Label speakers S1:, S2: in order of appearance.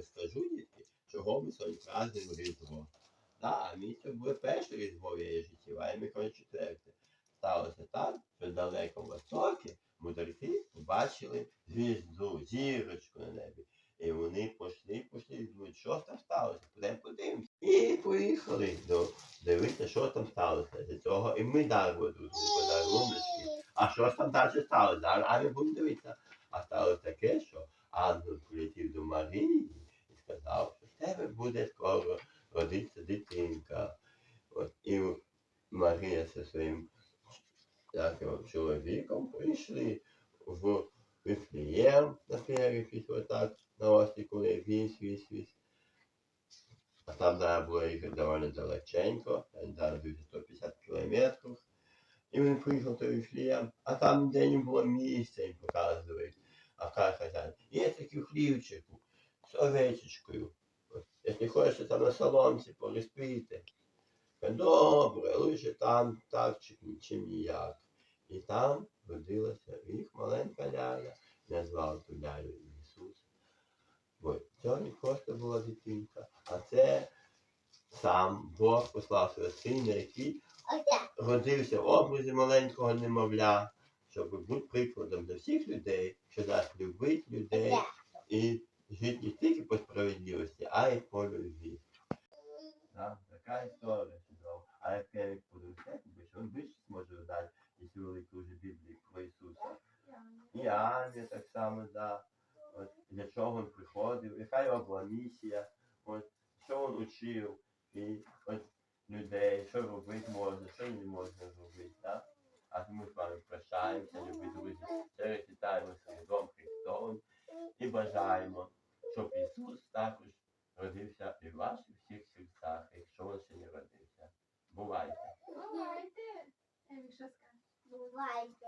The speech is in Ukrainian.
S1: розкажу, дітки, чого ми сьогодні празднуємо Різдво. Так, місце було перше Різдво в її житті, а Микола четверте. Сталося так, що в Востокі мудреці побачили звізду, зірочку на небі. І вони пішли, пішли, і думають, що там сталося, підемо подивимося. І поїхали до дивитися, що там сталося. Для цього і ми даримо тут подарунки. А що ж там далі сталося? А ми будемо дивитися. А сталося таке, що ангел полетів до Марії буде скоро родитися дитинка. От, і Марія зі своїм як його, чоловіком прийшли в Вифлеєм на перепись, отак, на осі, коли вісь, вісь, вісь. А там треба було їхати доволі далеченько, зараз дуже 150 кілометрів. І він приїхав до Вифлеєм, а там ніде не було місця, їм показують. А каже хазяїн, є такий хлівчику з овечечкою. От, Якщо хочете там на соломці порозпити. Добре, лише там так чи, чи ніяк. І там родилася їх маленька ляля, назвав ту лялю Ісус. Бо це не просто була дитинка, а це сам Бог послав свого сина, який родився в образі маленького немовля, щоб бути прикладом для всіх людей, що дасть любити людей і жити не тільки по справедливості, а й по любві. Така історія чудова. А як я подивився, він більше зможе дати і цю велику вже Біблію про Ісуса. І Аня так само, да. От, для чого він приходив, яка його була місія, от, що він учив, і от, людей, що робити можна, що не можна робити. Да? А ми з вами прощаємося, любі друзі, через вітаємо Різдвом Христовим і бажаємо, щоб Ісус також родився і в ваших всіх серцях, якщо ще не родився. Бувайте!
S2: Бувайте. Емі.
S3: Бувайте.